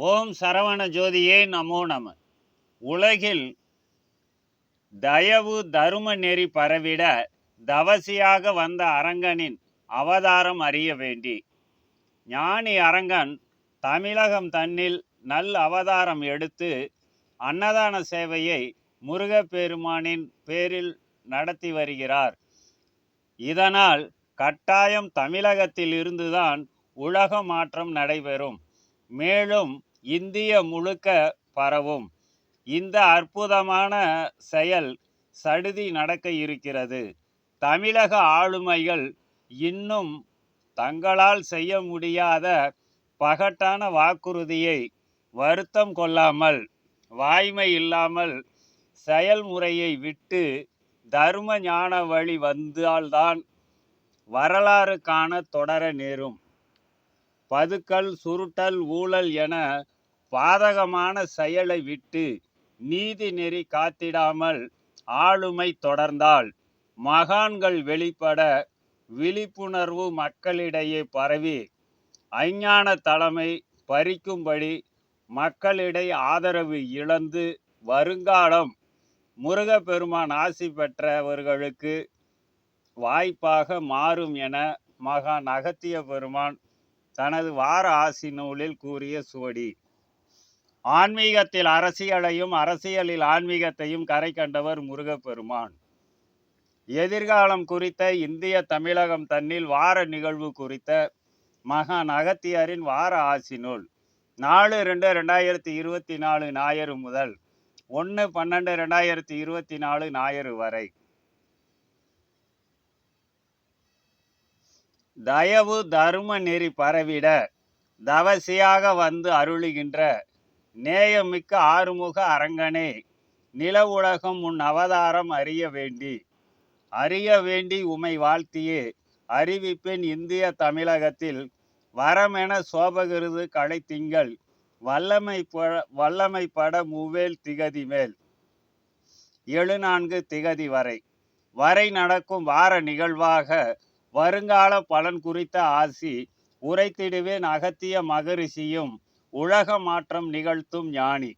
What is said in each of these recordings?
ஓம் சரவண ஜோதியே நமோ நம. உலகில் தயவு தரும நெறி பரவிட தவசியாக வந்த அரங்கனின் அவதாரம் அறிய வேண்டி. ஞானி அரங்கன் தமிழகம் தன்னில் நல் அவதாரம் எடுத்து அன்னதான சேவையை முருகப்பெருமானின் பேரில் நடத்தி வருகிறார். இதனால் கட்டாயம் தமிழகத்தில் இருந்துதான் உலக மாற்றம் நடைபெறும். மேலும் இந்திய முழுக்க பரவும். இந்த அற்புதமான செயல் சடுதி நடக்க இருக்கிறது. தமிழக ஆளுமைகள் இன்னும் தங்களால் செய்ய முடியாத பகட்டான வாக்குறுதியை வருத்தம் கொள்ளாமல் வாய்மை இல்லாமல் செயல்முறையை விட்டு தர்ம ஞான வழி வந்தால்தான் வரலாறு காண தொடர நேரும். பதுக்கல் சுருட்டல் ஊழல் என பாதகமான செயலை விட்டு நீதி நெறி காத்திடாமல் ஆளுமை தொடர்ந்தால் மகான்கள் வெளிப்பட விழிப்புணர்வு மக்களிடையே பரவி அஞ்ஞான தலைமை பறிக்கும்படி மக்களிடையே ஆதரவு இழந்து வருங்காலம் முருகப்பெருமான் ஆசி பெற்றவர்களுக்கு வாய்ப்பாக மாறும் என மகான் அகத்திய பெருமான் தனது வார ஆசி நூலில் கூறிய சுவடி. ஆன்மீகத்தில் அரசியலையும் அரசியலில் ஆன்மீகத்தையும் கரை கண்டவர் முருகப்பெருமான். எதிர்காலம் குறித்த இந்திய தமிழகம் தன்னில் வார நிகழ்வு குறித்த மகான் அகத்தியரின் வார ஆசி நூல். நாலு ரெண்டு ரெண்டாயிரத்தி இருபத்தி நாலு ஞாயிறு முதல் ஒன்று பன்னெண்டு ரெண்டாயிரத்தி இருபத்தி நாலு ஞாயிறு வரை. தயவு தரும நெறி பரவிட தவசியாக வந்து அருளுகின்ற நேயமிக்க ஆறுமுக அரங்கனே நில உலகம் உன் அவதாரம் அறிய வேண்டி. அறிய வேண்டி உமை வாழ்த்தியே அறிவிப்பின் இந்திய தமிழகத்தில் வரமென சோபகிருது களை திங்கள் வல்லமை வல்லமை பட மூவேல் திகதி மேல். எழு நான்கு திகதி வரை. வரை நடக்கும் வார நிகழ்வாக வருங்கால பலன் குறித்த ஆசி உரைத்திடுவேன் அகத்திய மகரிஷியும் உலக மாற்றம் நிகழ்த்தும் ஞானி.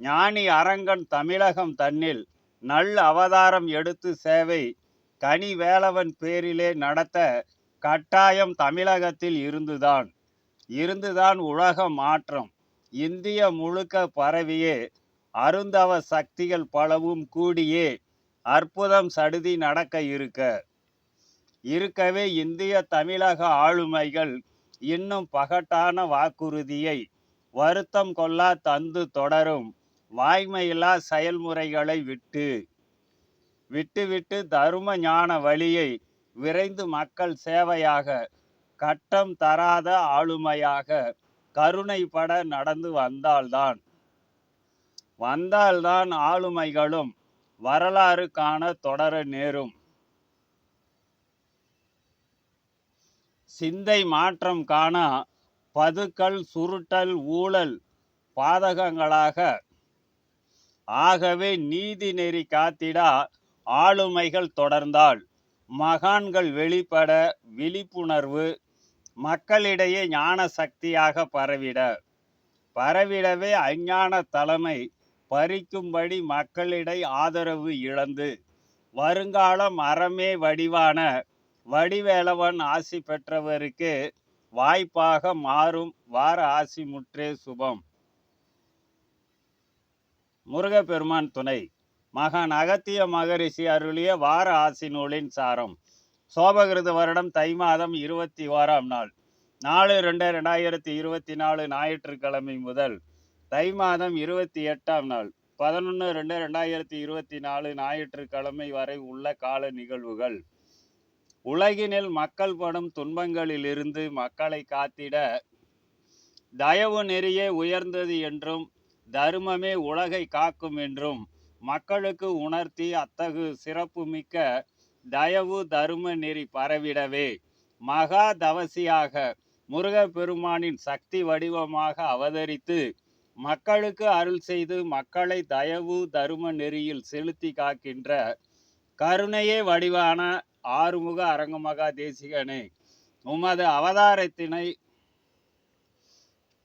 ஞானி அரங்கன் தமிழகம் தன்னில் நல் அவதாரம் எடுத்து சேவை கனி வேலவன் பேரிலே நடத்த கட்டாயம் தமிழகத்தில் இருந்துதான். இருந்துதான் உலக மாற்றம். இந்திய முழுக்க பரவியே அருந்தவ சக்திகள் பலவும் கூடியே அற்புதம் சடுதி நடக்க இருக்க. இருக்கவே இந்திய தமிழக ஆளுமைகள் இன்னும் பகட்டான வாக்குறுதியை வருத்தம் கொள்ளா தந்து தொடரும். வாய்மையில்லா செயல்முறைகளை விட்டு விட்டுவிட்டு தரும ஞான வழியை விரைந்து மக்கள் சேவையாக கட்டம் தராத ஆளுமையாக கருணைப்பட நடந்து வந்தால்தான் வந்தால்தான் ஆளுமைகளும் வரலாறு காண தொடர நேரும். சிந்தை மாற்றம் காண பதுக்கல் சுருட்டல் ஊழல் பாதகங்களாக. ஆகவே நீதி நெறி காத்திடா ஆளுமைகள் தொடர்ந்தால் மகான்கள் வெளிப்பட விழிப்புணர்வு மக்களிடையே ஞான சக்தியாக பரவிட. பரவிடவே அஞ்ஞான தலைமை பறிக்கும்படி மக்களிடை ஆதரவு இழந்து வருங்காலம் அறமே வடிவான வடிவேலவன் ஆசி பெற்றவருக்கு வாய்ப்பாக மாறும். வார ஆசி முற்றே சுபம். முருகப்பெருமான் துணை. மகான் அகத்திய மகரிஷி அருளிய வார ஆசி நூலின் சாரம். சோபகிருத வருடம் தை மாதம் இருபத்தி ஓராம் நாள். நாலு ரெண்டு ரெண்டாயிரத்தி இருபத்தி நாலு ஞாயிற்றுக்கிழமை முதல் தை மாதம் இருபத்தி எட்டாம் நாள். பதினொன்று ரெண்டு ரெண்டாயிரத்தி இருபத்தி நாலு ஞாயிற்றுக்கிழமை வரை உள்ள கால நிகழ்வுகள். உலகினில் மக்கள் படும் துன்பங்களிலிருந்து மக்களை காத்திட தயவு நெறியே உயர்ந்தது என்றும் தர்மமே உலகை காக்கும் என்றும் மக்களுக்கு உணர்த்தி அத்தகு சிறப்புமிக்க தயவு தரும நெறி பரவிடவே மகா தவசியாக முருகப்பெருமானின் சக்தி வடிவமாக அவதரித்து மக்களுக்கு அருள் செய்து மக்களை தயவு தரும நெறியில் செலுத்தி காக்கின்ற கருணையே வடிவான ஆறுமுக அரங்கமகா தேசிகனே. உமது அவதாரத்தினை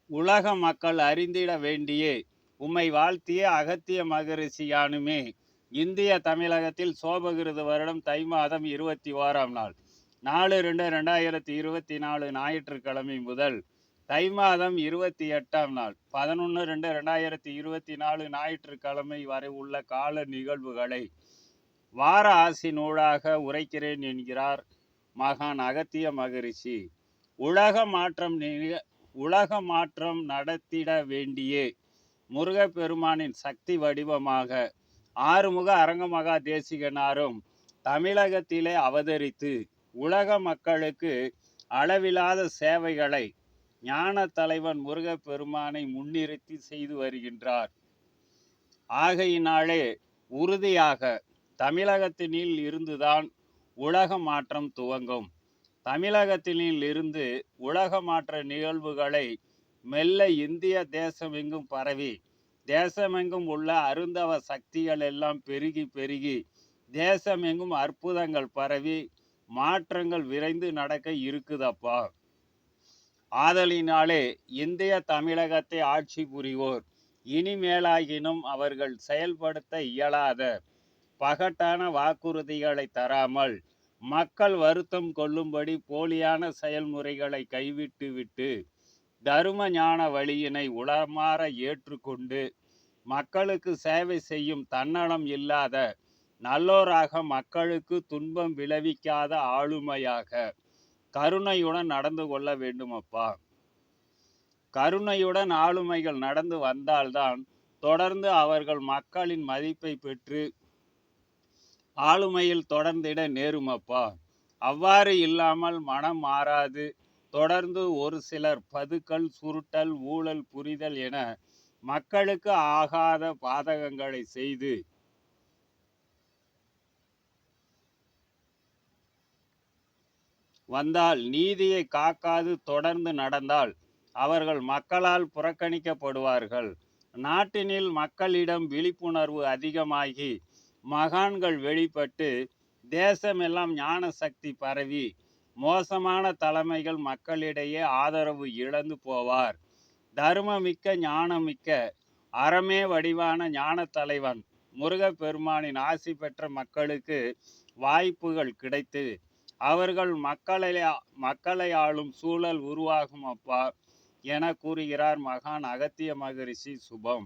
உலக மக்கள் அறிந்திட வேண்டியே. உம்மை வாழ்த்திய அகத்திய மகரிஷியானுமே இந்திய தமிழகத்தில் சோபகிருது வருடம் தை மாதம் இருபத்தி ஓராம் நாள். நாலு ரெண்டு ரெண்டாயிரத்தி இருபத்தி நாலு ஞாயிற்றுக்கிழமை முதல் தை மாதம் இருபத்தி எட்டாம் நாள். பதினொன்று ரெண்டு ரெண்டாயிரத்தி இருபத்தி நாலு ஞாயிற்றுக்கிழமை வரை உள்ள கால நிகழ்வுகளை வார ஆசி நூலாக உரைக்கிறேன் என்கிறார் மகான் அகத்திய மகரிஷி. உலக மாற்றம் உலக மாற்றம் நடத்திட வேண்டியே. முருகப்பெருமானின் சக்தி வடிவமாக ஆறுமுக அரங்கமகா தேசிகனாரும் தமிழகத்திலே அவதரித்து உலக மக்களுக்கு அளவிலாத சேவைகளை ஞான தலைவன் முருகப்பெருமானை முன்னிறுத்தி செய்து வருகின்றார். ஆகையினாலே உறுதியாக தமிழகத்தினில் இருந்துதான் உலக மாற்றம் துவங்கும். தமிழகத்தினில் இருந்து உலக மாற்ற நிகழ்வுகளை மெல்ல இந்திய தேசமெங்கும் பரவி தேசமெங்கும் உள்ள அருந்தவ சக்திகள் எல்லாம் பெருகி பெருகி தேசமெங்கும் அற்புதங்கள் பரவி மாற்றங்கள் விரைந்து நடக்க இருக்குதப்பா. ஆதலினாலே இந்திய தமிழகத்தை ஆட்சி புரிவோர் இனிமேலாகினும் அவர்கள் செயல்படுத்த இயலாத பகட்டான வாக்குறுதிகளை தராமல் மக்கள் வருத்தம் கொள்ளும்படி போலியான செயல்முறைகளை கைவிட்டு விட்டு தரும ஞான வழியினை உளமாற ஏற்றுக்கொண்டு மக்களுக்கு சேவை செய்யும் தன்னலம் இல்லாத நல்லோராக மக்களுக்கு துன்பம் விளைவிக்காத ஆளுமையாக கருணையுடன் நடந்து கொள்ள வேண்டுமப்பா. கருணையுடன் ஆளுமைகள் நடந்து வந்தால்தான் தொடர்ந்து அவர்கள் மக்களின் மதிப்பை பெற்று ஆளுமையில் தொடர்ந்திட நேருமப்பா. அவ்வாறு இல்லாமல் மனம் மாறாது. தொடர்ந்து ஒரு சிலர் பதுக்கல் சுருட்டல் ஊழல் புரிதல் என மக்களுக்கு ஆகாத பாதகங்களை செய்து வந்தால் நீதியை காக்காது தொடர்ந்து நடந்தால் அவர்கள் மக்களால் புறக்கணிக்கப்படுவார்கள். நாட்டினில் மக்களிடம் விழிப்புணர்வு அதிகமாகி மகான்கள் வெளிப்பட்டு தேசமெல்லாம் ஞான சக்தி பரவி மோசமான தலைமைகள் மக்களிடையே ஆதரவு இழந்து போவார். தர்மமிக்க ஞானமிக்க அறமே வடிவான ஞான தலைவன் முருகப்பெருமானின் ஆசி பெற்ற மக்களுக்கு வாய்ப்புகள் கிடைத்து அவர்கள் மக்களை மக்களை ஆளும் சூழல் உருவாகும் அப்பா என கூறுகிறார் மகான் அகத்திய மகரிஷி சுபம்.